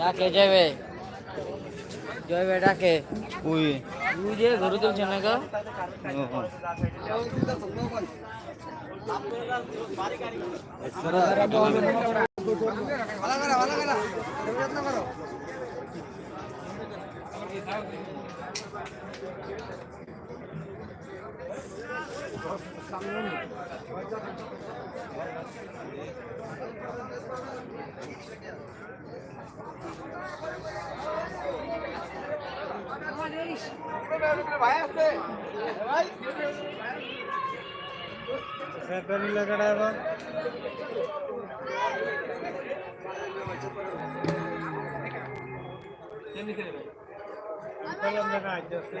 ডাকে যাবে যাবে ডাকে। ওই তুই যে ঘরে তুলছে না গো ব্যাটারি লাগাটা আবার কেমনি করে ভাই কলম লাগা আছে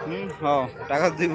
হুম হ্যাঁ টাকা দিব।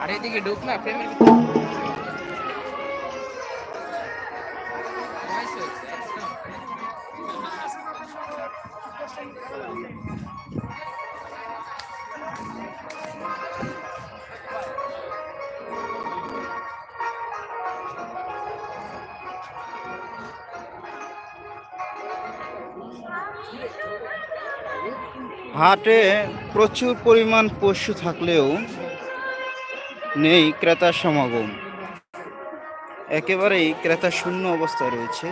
আর এদিকে ঢুক না ফ্রেমের হাটে প্রচুর পরিমাণ পশু থাকলেও নেই ক্রেতার সমাগম। একেবারেই ক্রেতা শূন্য অবস্থায় রয়েছে।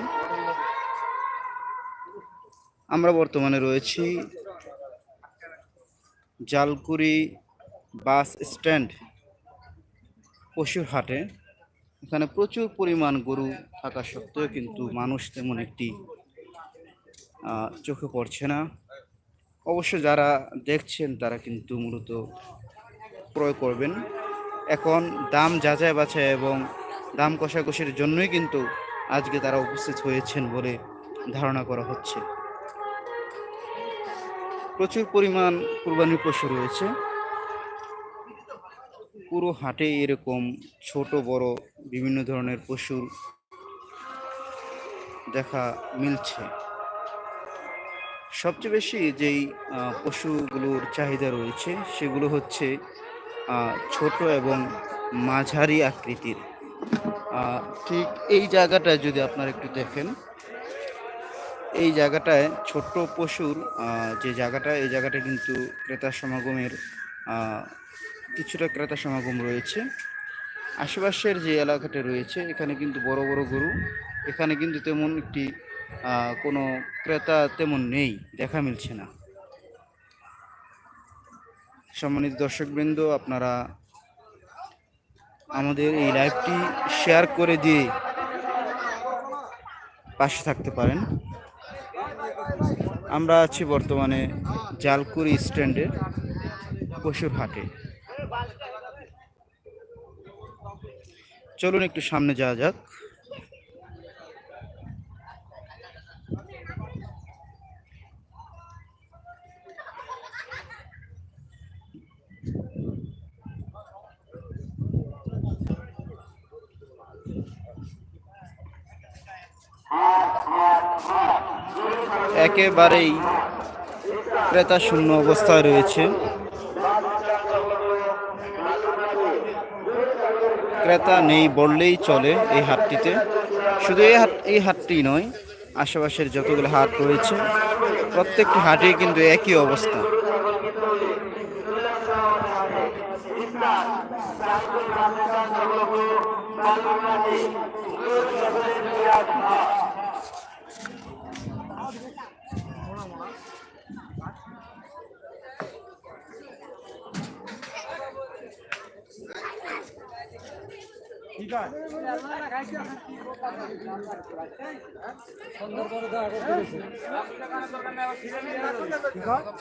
আমরা বর্তমানে রয়েছি জালকুড়ি বাস স্ট্যান্ড পশুর হাটে। এখানে প্রচুর পরিমাণ গরু থাকা সত্ত্বেও কিন্তু মানুষ তেমন একটি চোখে পড়ছে না। অবশ্য যারা দেখছেন, তারা কিন্তু মূলত ক্রয় করবেন। এখন দাম যাচাই বাছাই এবং দাম কষাকষির জন্যই কিন্তু আজকে তারা উপস্থিত হয়েছেন বলে ধারণা করা হচ্ছে। প্রচুর পরিমাণ কুরবানির পশু রয়েছে। পুরো হাটে এরকম ছোট, বড়, বিভিন্ন ধরনের পশুর দেখা মিলছে। সবচেয়ে বেশি যেই পশুগুলোর চাহিদা রয়েছে সেগুলো হচ্ছে ছোট এবং মাঝারি আকৃতির। ঠিক এই জায়গাটায় যদি আপনারা একটু দেখেন, এই জায়গাটায় ছোট্ট পশুর যে জায়গাটা, এই জায়গাটা কিন্তু ক্রেতা সমাগমের কিছুটা ক্রেতা সমাগম রয়েছে। আশেপাশের যে এলাকাটা রয়েছে, এখানে কিন্তু বড় বড় গরু, এখানে কিন্তু তেমন একটি কোনো ক্রেতা তেমন নেই, দেখা মিলছে না। সম্মানিত দর্শকবৃন্দ, আপনারা আমাদের এই লাইভটি শেয়ার করে দিয়ে পাশে থাকতে পারেন। আমরা আছি বর্তমানে জালকুড়ি স্ট্যান্ডের পশুর হাটে চলুন একটু সামনে যাওয়া যাক। একেবারেই ক্রেতা শূন্য অবস্থায় রয়েছে। ক্রেতা নেই বললেই চলে এই হাটটিতে। শুধু এই হাট এই হাটটি নয়, আশেপাশের যতগুলো হাট রয়েছে, প্রত্যেকটি হাটেই কিন্তু একই অবস্থা। ঠিক আছে। ঠিক আছে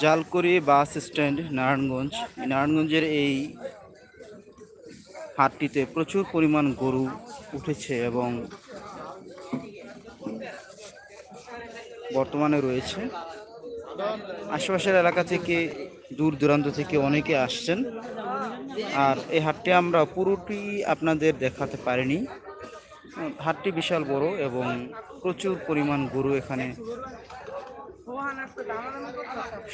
জালকুড়ি বাস স্ট্যান্ড নারায়ণগঞ্জ। নারায়ণগঞ্জের এই হাটটিতে প্রচুর পরিমাণ গরু উঠেছে এবং বর্তমানে রয়েছে। আশেপাশের এলাকা থেকে দূর দূরান্ত থেকে অনেকে আসছেন। আর এই হাটটি আমরা পুরোটি আপনাদের দেখাতে পারিনি। হাটটি বিশাল বড় এবং প্রচুর পরিমাণ গরু এখানে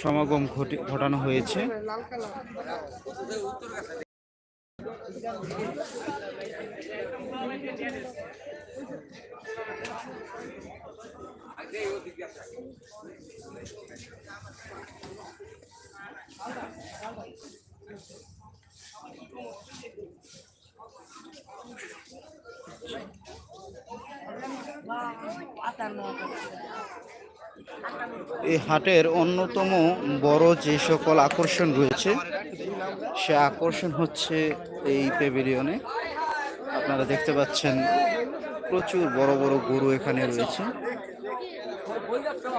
সমাগম ঘটে ঘটানো হয়েছে। এই হাটের অন্যতম বড় যে সকল আকর্ষণ রয়েছে, সে আকর্ষণ হচ্ছে এই প্যাভিলিয়নে আপনারা দেখতে পাচ্ছেন প্রচুর বড় বড় গরু এখানে রয়েছে।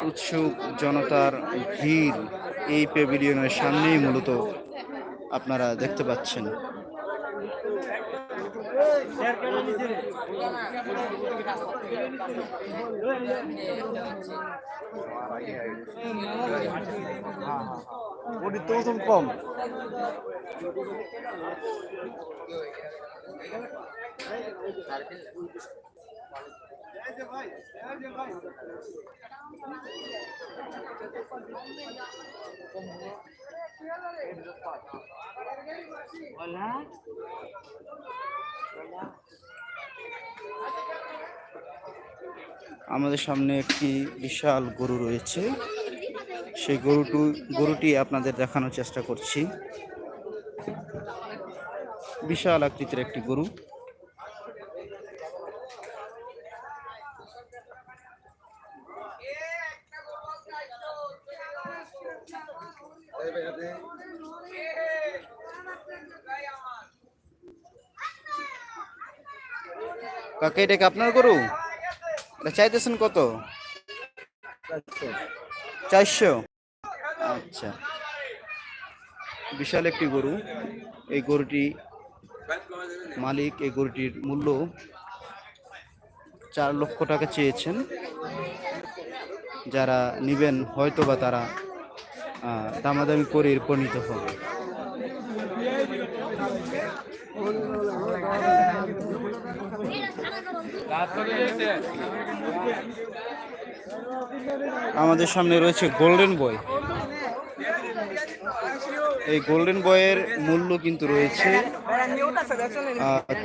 উৎসুক জনতার ভিড় এই প্যাভিলিয়নের সামনেই মূলত আপনারা দেখতে পাচ্ছেন। কম। আমাদের সামনে একটি বিশাল গরু রয়েছে। সেই গরুটু, গরুটি আপনাদের দেখানোর চেষ্টা করছি। বিশাল আকৃতির একটি গরু। কাকা, এটা কি আপনার গরু? চাইতেছেন কত? চারশো। আচ্ছা। বিশাল একটি গরু। এই গরুটি মালিক, এই গরুটির মূল্য চার লক্ষ টাকা চেয়েছেন। যারা নিবেন হয়তো বা তারা দামাদামি করে এরপর নিতে হবে আমাদের সামনে রয়েছে গোল্ডেন বয় এই গোল্ডেন বয়ের মূল্য কিন্তু রয়েছে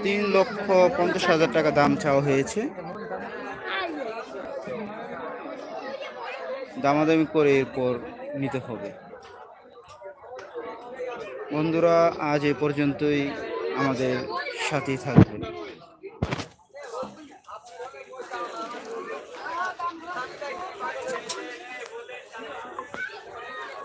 তিন লক্ষ পঞ্চাশ হাজার টাকা দাম চাওয়া হয়েছে। দামাদামি করে এরপর নিতে হবে। বন্ধুরা আজ এ পর্যন্তই আমাদের সাথেই থাকবেন